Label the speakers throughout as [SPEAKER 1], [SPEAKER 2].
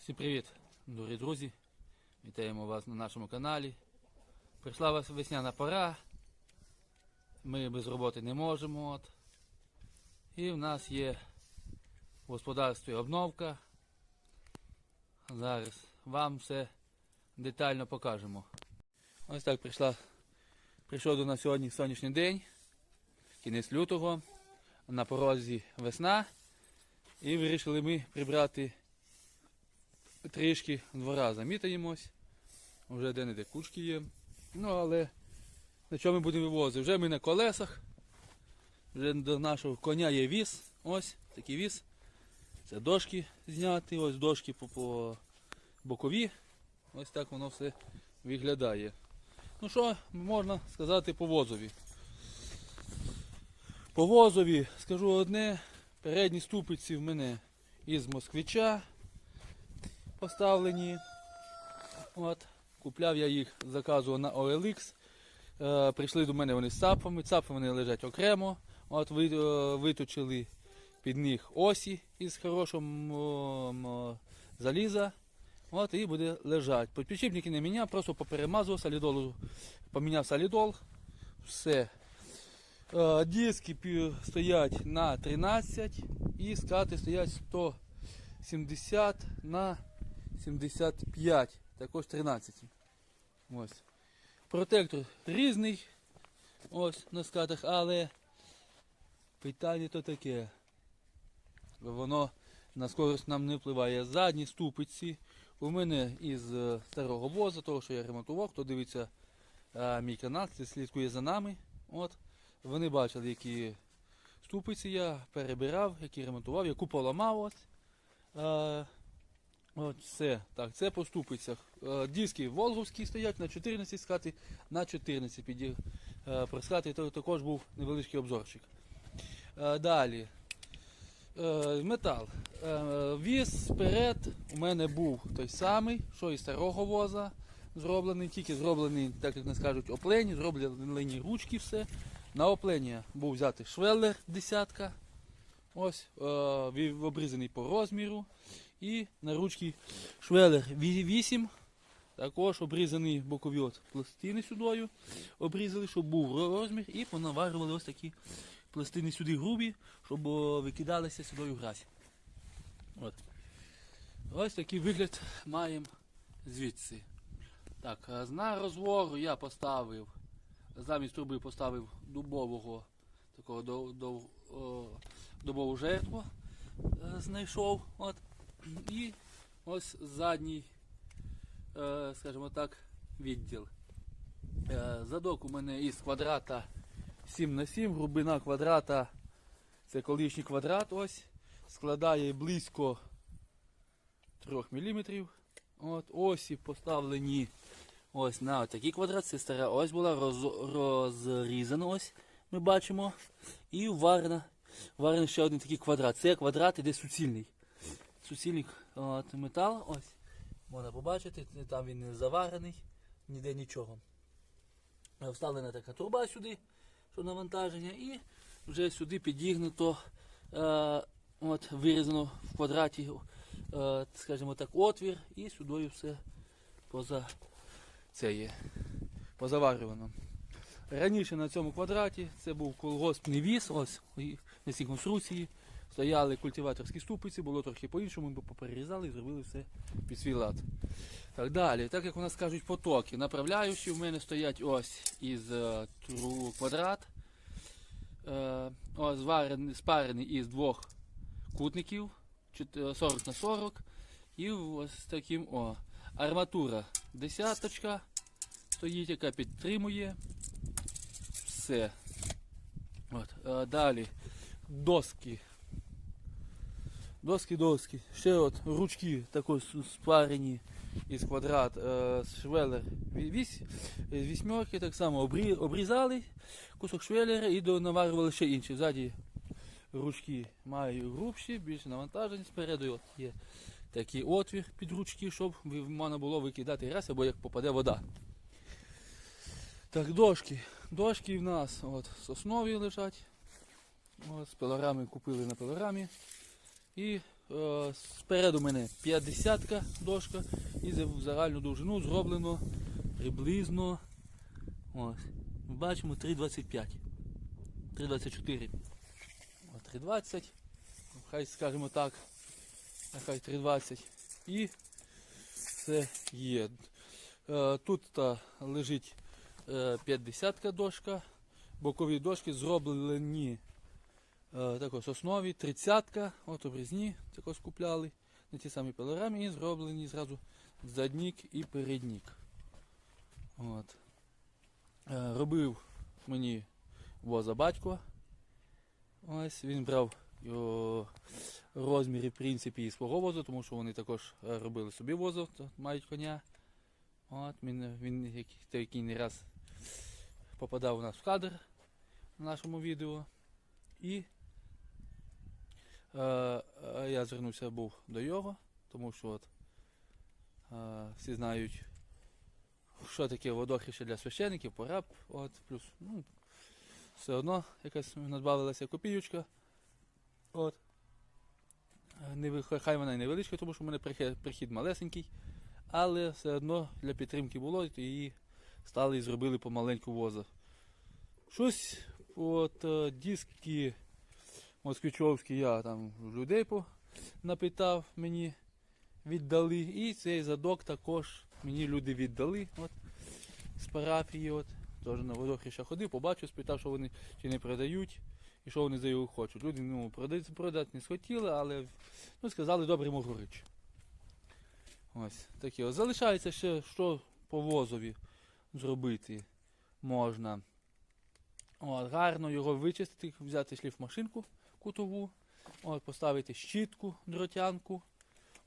[SPEAKER 1] Всім привіт, дорогі друзі. Вітаємо вас на нашому каналі. Прийшла вас весняна пора. Ми без роботи не можемо. От. І в нас є в господарстві обновка. Зараз вам все детально покажемо. Ось так прийшла. Прийшов до нас сьогодні сонячний день, кінець лютого, на порозі весна. І вирішили ми прибрати трішки двора замітаємось. Вже де-не-де кучки є. Ну, але на чому ми будемо вивозити? Вже ми на колесах. Вже до нашого коня є віз. Ось такий віз. Це дошки зняти, ось дошки по, по бокові. Ось так воно все виглядає. Ну що можна сказати по возові? По возові скажу одне, передні ступиці в мене із москвича поставлені. От. Купляв я їх, заказував на OLX. Е, прийшли до мене вони з цапами. Цапи вони лежать окремо. От ви, е, виточили під них осі із хорошого заліза. От і буде лежати. Підпічіпники не міняв, просто поперемазував солідолу, поміняв солідол. Все. Е, диски стоять на 13 і скати стоять 170 на 75, також 13. Ось. Протектор різний ось на скатах, але питання то таке. Воно на скорость нам не впливає. Задні ступиці у мене із е, старого воза, того, що я ремонтував, хто дивиться е, мій канал, хто слідкує за нами. От. Вони бачили, які ступиці я перебирав, які ремонтував, яку поламав. Ось. От. Так, це по ступицях. Е, диски Волговські стоять на 14 скати, на 14 піді. Е, про то, також був невеличкий обзорчик. Е, далі. Е, метал. Віз вперед у мене був той самий, що і старого воза зроблений, тільки зроблений, так як не скажуть, оплені, зроблені ручки все. На оплення був взятий швеллер десятка. Ось, обрізаний по розміру. І на ручці швелер 8. Також обрізані бокові от пластини сюдою. Обрізали, щоб був розмір, і понаварювали ось такі пластини сюди грубі, щоб викидалися сюди в грязь. От. Ось такий вигляд маємо звідси. Так, а на розвору я поставив, замість труби поставив дубового такого дубову жертву е, знайшов. От. І ось задній, е, скажімо так, відділ. Е, Задок у мене із квадрата 7 на 7 глибина квадрата, це колишній квадрат ось, складає близько 3 мм. От, осі поставлені ось на такий квадрат, це стара ось була роз, розрізана ось, ми бачимо. І варена, варений ще один такий квадрат. Це квадрат іде суцільний суцільний от, метал, ось, можна побачити, там він не заварений, ніде нічого. Е, Вставлена така труба сюди, що навантаження, і вже сюди підігнуто, е, от, вирізано в квадраті, е, скажімо так, отвір, і сюди все поза, це є, позаварювано. Раніше на цьому квадраті це був колгоспний віз, ось на цій конструкції. Стояли культиваторські ступиці, було трохи по-іншому, ми поперерізали і зробили все під свій лад. Так далі, так як у нас кажуть потоки, направляючі в мене стоять ось із е, тру квадрат, е, ось зварений, спарений із двох кутників, 40 на 40 і ось таким о. Арматура десяточка стоїть, яка підтримує все. От, е, далі доски Доски, доски. Ще от ручки також спарені із квадрат е, швелер вісь, з вісьмерки так само обрі, обрізали кусок швелера і до- наварювали ще інші. Ззаді ручки мають грубші, більше навантажені. Спереду от є такий отвір під ручки, щоб можна було викидати грязь або як попаде вода. Так, дошки. Дошки в нас от соснові лежать. От, з пилорами купили на пилорамі. І Е, Спереду мене 50 дошка і в загальну довжину зроблено приблизно. Ось. Ми бачимо 3,25. 3,24. 3,20. Хай скажемо так. Нехай 3,20. І це є. Е, Тут та лежить е, 50 дошка. Бокові дошки зроблені е, також основі 30-ка, от обрізні також купляли на ті самі пилорами і зроблені зразу заднік і переднік. От. Е, робив мені воза батько. Ось він брав його розміри, в принципі, і свого возу, тому що вони також е, робили собі возу, мають коня. От, він, він який- не раз попадав у нас в кадр в нашому відео. І е, е, я звернувся був до його, тому що от, е, всі знають, що таке водохреща для священиків, пораб, от, плюс, ну, все одно якась надбавилася копійочка. От. Е, хай вона і невеличка, тому що в мене прихід, малесенький, але все одно для підтримки було, то її стали і зробили помаленьку воза. Щось от е, диски москвичовські я там людей напитав, мені віддали. І цей задок також мені люди віддали. От, з парафії. От. Теж на водохреща ходив, побачив, спитав, що вони чи не продають і що вони за його хочуть. Люди ну, продати, продати не схотіли, але ну, сказали, добре можу речі. Ось таке. Залишається ще що по возові зробити можна. От, гарно його вичистити, взяти шліфмашинку кутову, от, поставити щітку, дротянку,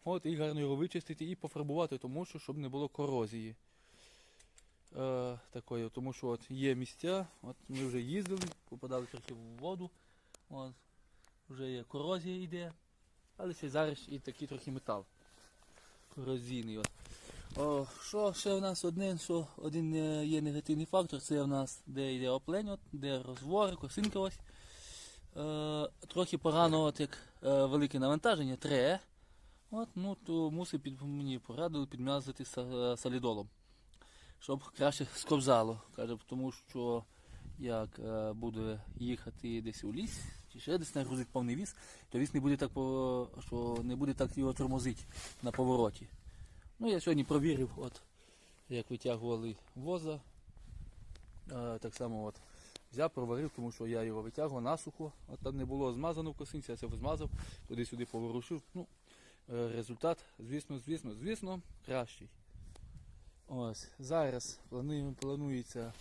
[SPEAKER 1] от, і гарно його вичистити і пофарбувати, тому що щоб не було корозії. Е, такої, тому що от є місця, от ми вже їздили, попадали трохи в воду, от, вже є корозія йде, але ще зараз і такий трохи метал корозійний. От. О, що ще в нас одне, що один е, є негативний фактор, це в нас де йде оплень, де розвори, косинка ось. Е, трохи погано, от як е, велике навантаження, тре. От, ну, то мусить під, мені порадили підм'язати са- солідолом, щоб краще скобзало. Каже, тому що як е, буде їхати десь у ліс, чи ще десь нагрузить повний віз, то віз не буде так, що не буде так його тормозити на повороті. Ну, я сьогодні провірив, от, як витягували воза. Е, так само от, взяв, проварив, тому що я його витягував насухо. От там не було змазано в косинці, я це змазав, туди-сюди поворушив. Ну, е, результат, звісно, звісно, звісно, кращий. Ось, зараз планую, планується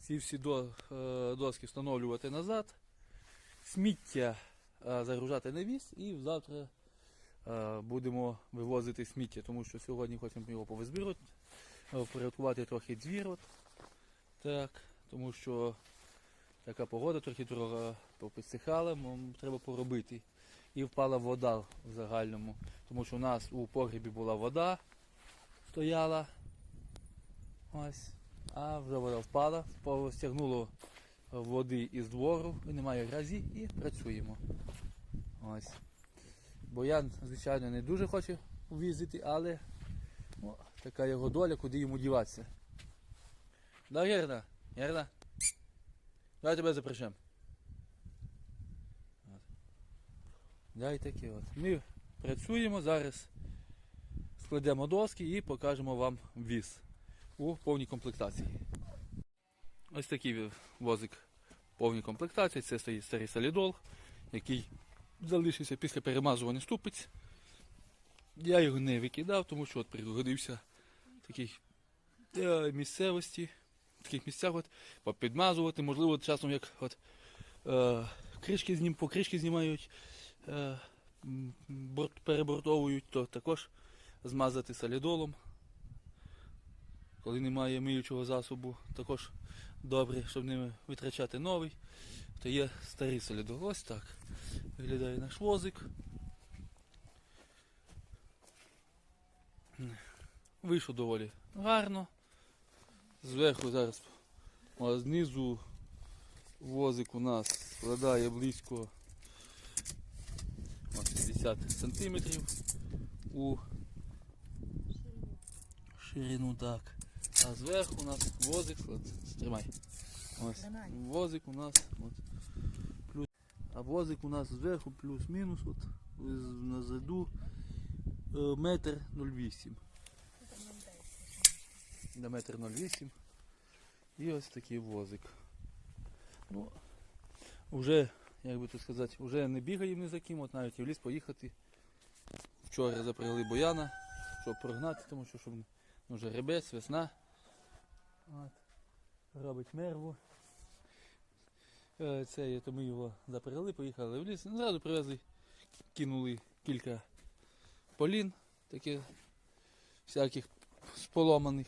[SPEAKER 1] ці всі до, е, доски встановлювати назад, сміття е, загружати на віз і завтра будемо вивозити сміття, тому що сьогодні хочемо його повизбирати, е, впорядкувати трохи двір. От. Так, тому що така погода трохи трохи попідсихала, треба поробити. І впала вода в загальному, тому що у нас у погрібі була вода, стояла. Ось. А вже вода впала, стягнуло води із двору, немає грязі і працюємо. Ось. Боян, звичайно, не дуже хоче в'їздити, але ну, така його доля, куди йому діватися. Да, Герда? Герда? Давай тебе запрещем. От. Да, і таке от. Ми працюємо зараз, складемо доски і покажемо вам віз у повній комплектації. Ось такий возик повній комплектації. Це стоїть старий солідол, який залишився після перемазування ступиць. Я його не викидав, тому що от пригодився в такій е, місцевості, в таких місцях от, попідмазувати. Можливо, часом як от, е, кришки знім, по кришки знімають, е, борт, перебортовують, то також змазати солідолом. Коли немає миючого засобу, також добре, щоб не витрачати новий, то є старий солідол. Ось так виглядає наш возик. Вийшов доволі гарно. Зверху зараз, а знизу возик у нас складає близько 60 сантиметрів у ширину так. А зверху у нас возик, от, стримай. Ось,
[SPEAKER 2] Тримай.
[SPEAKER 1] возик у нас от, плюс, а возик у нас зверху плюс-мінус от, з- назаду е, метр 0,8. На метр 0,8. І ось такий возик. Ну, вже, як би тут сказати, вже не бігаємо ні за ким, от навіть і в ліс поїхати. Вчора запрягли бояна, щоб прогнати, тому що щоб, ну, вже ребець, весна. От. Робить мерву. Е, Це то ми його запрягли, поїхали в ліс. Зразу привезли, кинули кілька полін, таких всяких споломаних,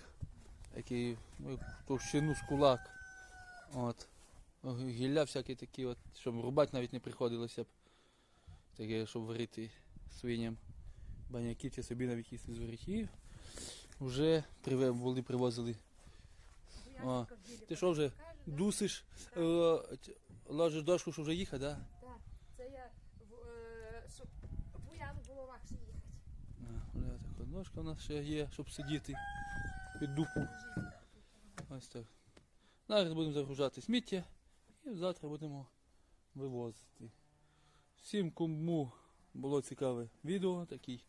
[SPEAKER 1] які ну, товщину з кулак. От. Гілля всякі такі, от, щоб рубати навіть не приходилося б. Таке, щоб варити свиням баняки чи собі навіть їсти зварити. І вже були привозили. О, ти що вже дусиш, е, ложиш дошку, що вже їхати, да?
[SPEAKER 2] Так, це я, в- е, щоб буяну було легше їхати.
[SPEAKER 1] А, така ножка у нас ще є, щоб сидіти під дупу. Ось так. Зараз будемо загружати сміття і завтра будемо вивозити. Всім, кому було цікаве відео, такий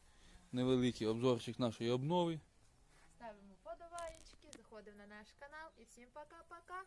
[SPEAKER 1] невеликий обзорчик нашої обнови.
[SPEAKER 2] Ставимо подобаєчки, на наш канал і всім пока-пока.